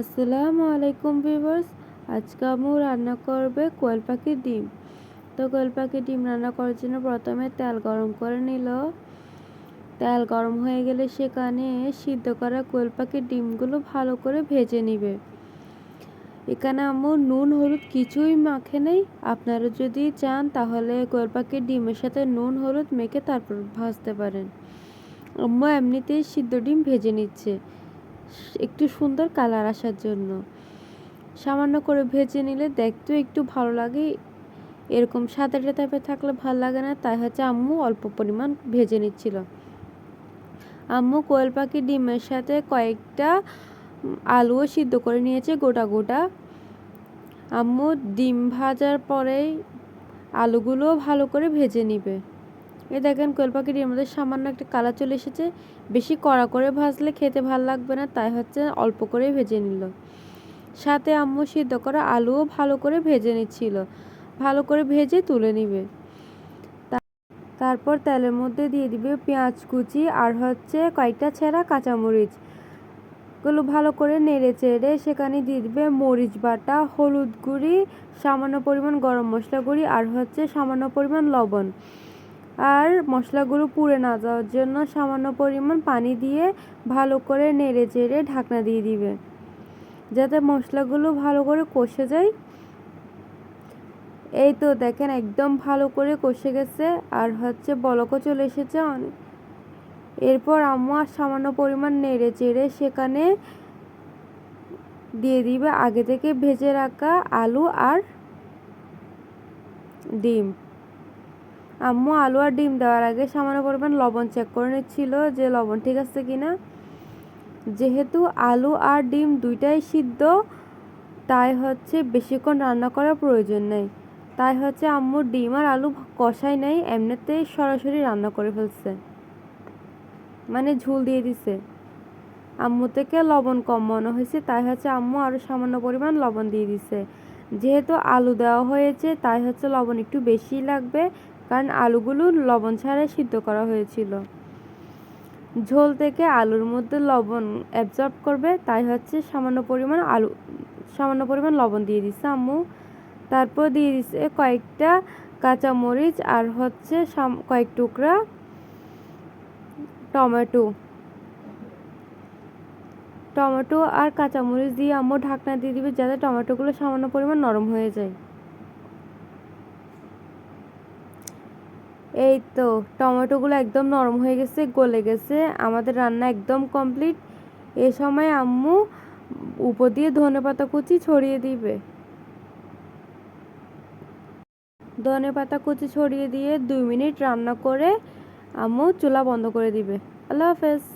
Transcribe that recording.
আসসালামু আলাইকুম ভিউয়ার্স। আজকে আম্মু রান্না করবে কোয়েল পাখির ডিম। তো কোয়েল পাখির ডিম রান্না করার জন্য প্রথমে তেল গরম করে নিল। তেল গরম হয়ে গেলে সেখানে সিদ্ধ করা কোয়েল পাখির ডিমগুলো ভালো করে ভেজে নিবে। এখানে আম্মু নুন, হলুদ কিছুই মাখে নেই। আপনারা যদি চান তাহলে কোয়েল পাখির ডিমের সাথে নুন, হলুদ মেখে তারপর ভাজতে পারেন। আম্মু এমনিতেই সিদ্ধ ডিম ভেজে নিচ্ছে। একটু সুন্দর কালার আসার জন্য। সামান্য করে ভেজে নিলে দেখতেও একটু ভালো লাগে। এরকম সাদা টাইপের থাকলে ভালো লাগে না, তাই হচ্ছে আম্মু অল্প পরিমাণ ভেজে নিচ্ছিল। আম্মু কোয়েল পাখি ডিমের সাথে কয়েকটা আলুও সিদ্ধ করে নিয়েছে গোটা গোটা। আম্মু ডিম ভাজার পরেই আলুগুলোও ভালো করে ভেজে নিবে। এই দেখেন কোয়েল পাখিটির মধ্যে সামান্য একটা কালার চলে এসেছে। বেশি কড়া করে ভাজলে খেতে ভালো লাগবে না, তাই হচ্ছে অল্প করে ভেজে নিল। সাথে আম্মু সিদ্ধ করা আলুও ভালো করে ভেজে নিচ্ছিল। ভালো করে ভেজে তুলে নিবে। তারপর তেলের মধ্যে দিয়ে দিবে পেঁয়াজ কুচি আর হচ্ছে কয়েকটা ছেঁড়া কাঁচামরিচ। গুলো ভালো করে নেড়ে চেড়ে সেখানে দিয়ে দিবে মরিচ বাটা, হলুদ গুঁড়ি, সামান্য পরিমাণ গরম মশলা গুঁড়ি আর হচ্ছে সামান্য পরিমাণ লবণ। আর মশলাগুলো পুড়ে না যাওয়ার জন্য সামান্য পরিমাণ পানি দিয়ে ভালো করে নেড়ে চেড়ে ঢাকনা দিয়ে দিবে। যাতে মশলাগুলো ভালো করে কষে যায়। এই তো দেখেন একদম ভালো করে কষে গেছে আর হচ্ছে বলকও চলে এসেছে অনেক। এরপর আম্মু আর সামান্য পরিমাণ নেড়ে চেড়ে সেখানে দিয়ে দিবে আগে থেকে ভেজে রাখা আলু আর ডিম। আম্মু, আলু আর ডিম দেওয়ার আগে সামান্য পরিমাণ লবণ চেক করে নিচ্ছিল যে লবণ ঠিক আছে কিনা। যেহেতু আলু আর ডিম দুইটাই সিদ্ধ, তাই হচ্ছে বেশিক্ষণ রান্না করার প্রয়োজন নেই। তাই হচ্ছে আম্মু ডিম আর আলু কষাই নেই এমনিতেই সরাসরি রান্না করে ফেলছে। মানে ঝুল দিয়ে দিছে। আম্মু থেকে লবণ কম মনে হয়েছে, তাই হচ্ছে আম্মু আরও সামান্য পরিমাণ লবণ দিয়ে দিছে। যেহেতু আলু দেওয়া হয়েছে, তাই হচ্ছে লবণ একটু বেশি লাগবে কারণ আলুগুলো লবণ ছাড়াই সিদ্ধ করা হয়েছিল। ঝোল থেকে আলুর মধ্যে লবণ অ্যাবজর্ব করবে, তাই হচ্ছে সামান্য পরিমাণ আলু, সামান্য পরিমাণ লবণ দিয়ে দিচ্ছে আম্মু। তারপর দিয়ে দিচ্ছে কয়েকটা কাঁচামরিচ আর হচ্ছে কয়েক টুকরা টমেটো। টমেটো আর কাঁচামরিচ দিয়ে আম্মু ঢাকনা দিয়ে দিবে যাতে টমেটোগুলো সামান্য পরিমাণ নরম হয়ে যায়। এই তো, টমেটোগুলো একদম নরম হয়ে গেছে, গলে গেছে। আমাদের রান্না একদম কমপ্লিট। এ সময় আম্মু উপর দিয়ে ধনে পাতা কুচি ছড়িয়ে দিবে। ধনে পাতা কুচি ছড়িয়ে দিয়ে দুই মিনিট রান্না করে আম্মু চুলা বন্ধ করে দিবে। আল্লাহ হাফেজ।